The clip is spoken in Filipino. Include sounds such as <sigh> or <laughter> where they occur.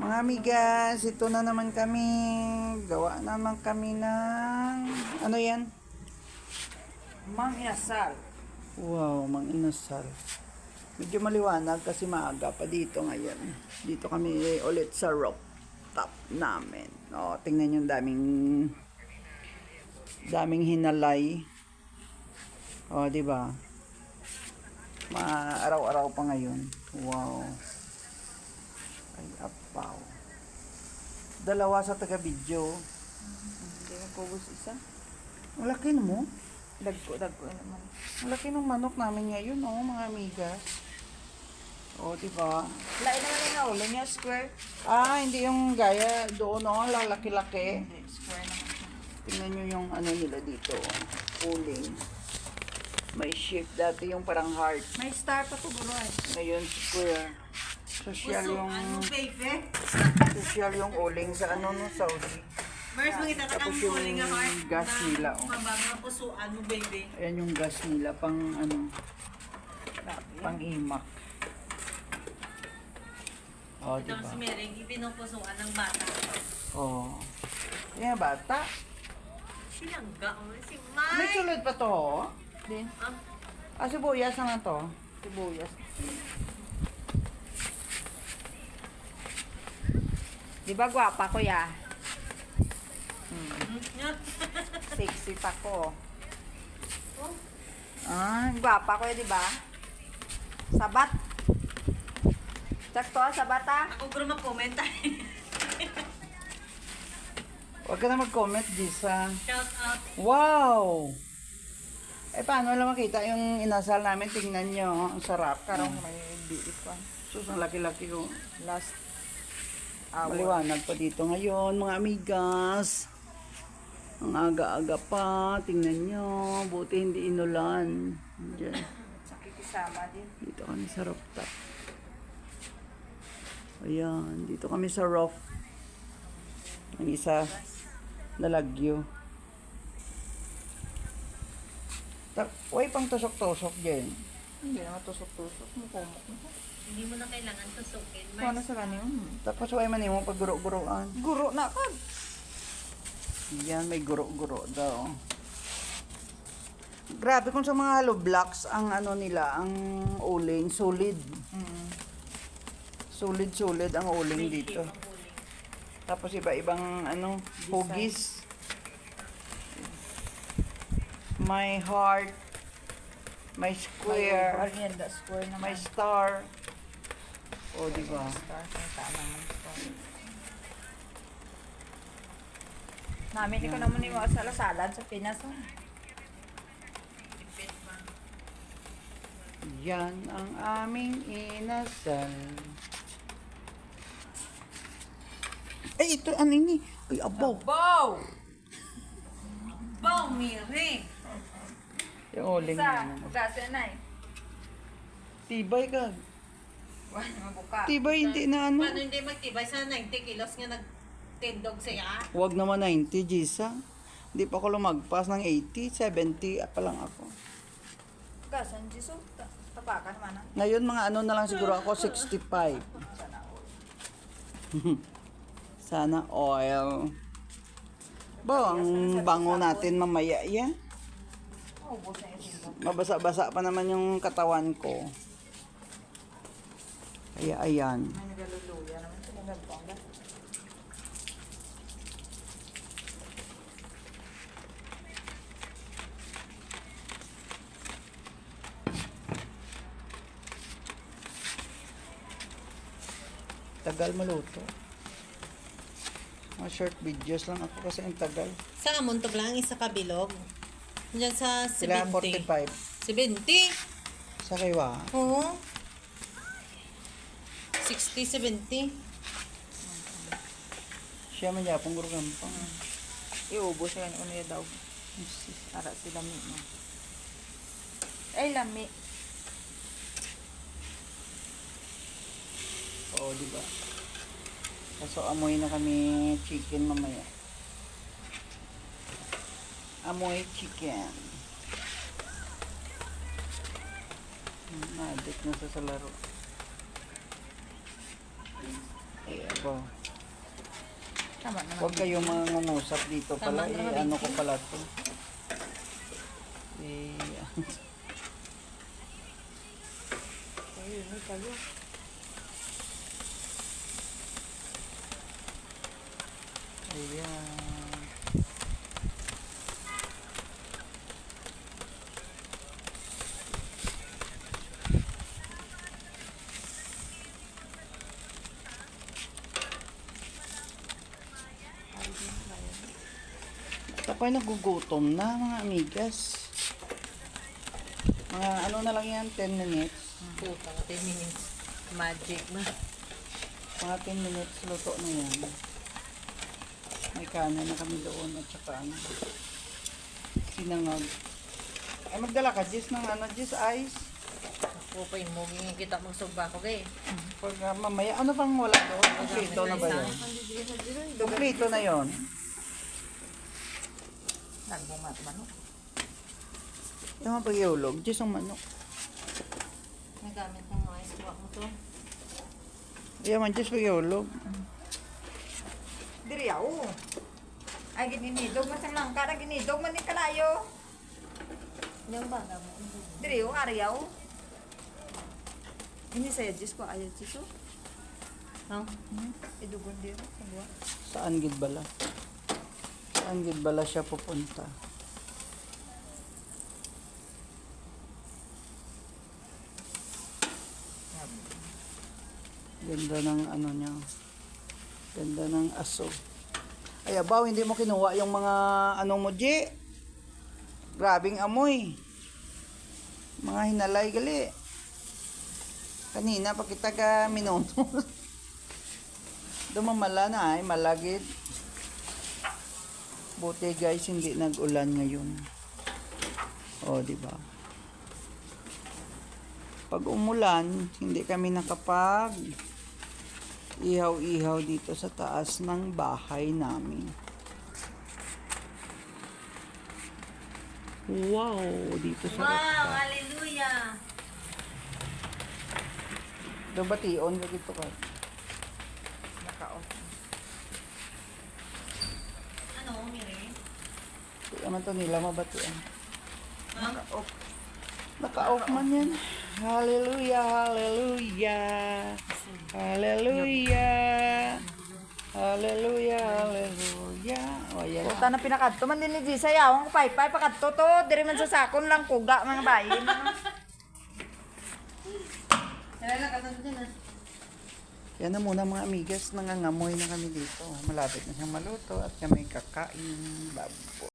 Mga amigas, ito na naman kami. Gawa naman kami ng... Ano yan? Mang inasal. Wow, mang inasal. Medyo maliwanag kasi maaga pa dito ngayon. Dito kami ulit sa rooftop namin. O, tingnan yung daming daming hinalay. O, di ba? Ma araw-araw pa ngayon. Wow. Ay, apaw. Dalawa sa taga-video. Hindi mo kubos isa. Ang laki na mo. Dagko, dagko naman. Ang laki ng manok namin ngayon, oh, mga amigas. O, di ba? Lain naman yung ulo niya, square. Ah, hindi yung gaya doon, oh, lalaki-laki. Hindi, square naman. Tingnan nyo yung ano nila dito, oh, uling. May shape dati yung parang heart. May star pa to, bro. eh. Ngayon, square. Social yung, baby? social yung uling sa ano no, Saudi. Mars, magkita ka Tapos ng yung nga heart. gas nila, oh. Mabanga pusuan mo, baby. Ayan yung gas nila, pang ano, pang imak. Oh, Ito di si? Mering, ipinupusuan ng bata. Oh. Yan, bata. Sinangga, oh, si May Mike. sulod pa to, oh. Din. Ah, Ah, sibuyas naman to. Sibuyas. Di ba gwapa ko ya? <laughs> Sexy pa ko. Ah, gwapa ko ya, di ba? Sabat. Sakto, sabat ah. ako guro mag-comment <laughs> Huwag ka na mag-comment, Jisa. Shout out. Wow! Eh, paano lang makita yung inasal namin? Tingnan nyo, oh. ang sarap. Karong may biit pa. Sus, ang laki-laki ko. Last hour. Maliwanag pa dito ngayon, mga amigas. Ang aga-aga pa. Tingnan nyo. Buti hindi inulan. Diyan. Nakikisama din. Dito kami sa rooftop. Ayan, dito kami sa roof. Ang isa, nalagyo. Uy, pang tusok-tusok dyan. Hindi naman tusok-tusok. Mukumok mo. Hindi mo na kailangan tusukin. Kung ano Mars, sa ganyan? Tapos uy, man mo pag guro-guroan. Guro na ka. Yan, may guro-guro daw. Grabe kung sa mga hollow blocks, ang ano nila, ang uling, solid. Mm. Solid-solid ang uling dito. Tapos iba-ibang ano, hugis. May heart, may square, Merienda square naman. may star. O, di ba? Namin ko naman yung mga salasalan sa Pinas. oh. Pa. Yan ang aming inasal. Ay, ito, ano ini? Ay, abaw. Bow! Bow, Miri. Yung uling Sa, na. na eh. Tibay ka. Wala naman buka. Tibay, hindi na ano. Paano hindi magtibay sa 90 kilos nga nagtindog siya? Huwag naman 90, Gisa. Hindi pa ako lumagpas ng 80, 70 pa lang ako. Gasa, Jiso. Ta- Tapakan naman ah. Ngayon, mga ano na lang siguro ako, 65. Sana all. Sana oil. Ba, ang bango natin mamaya yan. Sindok. Mabasa-basa pa naman yung katawan ko. Kaya ayan. Tagal maluto. Mga short videos lang ako kasi ang tagal. Sa amuntog lang, isa kabilog. Diyan sa Sila 70. 45. 70? Sa kaywa. Oo. 60, 70. Siya man yapong gurugampang. Iubos na yan. Ano yung daw. Para si lami mo. Ay, lami. Oo, di ba? Kaso amoy na kami chicken mamaya. Amoy chicken. Addict na sa sa laro. Po. Tama naman. Huwag kayong mga ngungusap dito pala. Tama Eh, naman, ano ko pala to. Eh, Ayun, may kayo. ayan. Ako'y nagugutom na mga amigas. Mga ano na lang yan, 10 minutes. Puta, 10 minutes. Magic na. Mga 10 minutes luto na yan. May kanan na kami doon at saka ano. Sinangag. Ay magdala ka, Jis, ng ano, Jis, ice. Ako pa yung muging kita mong sumba ko gay. Pag ah, mamaya, ano bang wala doon? Kompleto na ba yun? Kompleto na yun. Nagbumat manok. Yung mga pag-iulog, Jis, ang manok. Nagamit ng mga iskuha mo to. Yan man, Jis, pag-iulog. Diri yaw. Ay gininidog man sang langka na ginidog man ni kalayo. Yung baga mo. Diri yaw ariyaw. Ini saya jis ko ayat jis ko. Huh? Idugon diri sa buwa. Saan gid bala? Saan gid bala siya pupunta? Ganda ng ano niya. Ganda ng aso. Ay, abaw, hindi mo kinuha yung mga ano mo, G. Grabing amoy. Mga hinalay gali. Kanina, pag kita ka minuto. <laughs> Dumamala na ay, malagid. Buti guys, hindi nag-ulan ngayon. O, di ba? Pag umulan, hindi kami nakapag ihaw-ihaw dito sa taas ng bahay namin. Wow, dito sa rooftop. Hallelujah! Do bation ka dito ka. Naka-off. Ano, Miri? Kaya man to nila mabatian. Naka-off. Naka-off man yan. Hallelujah, hallelujah. Hallelujah. Hallelujah, hallelujah. O, yan. Puta na pinakadto man din ni Jisa yaw ang paypay pakadto to diri man sa sakon lang kuga mga bayin. Ah. Yan na muna mga amigas, nangangamoy na kami dito. Malapit na siyang maluto at kami kakain. Babo.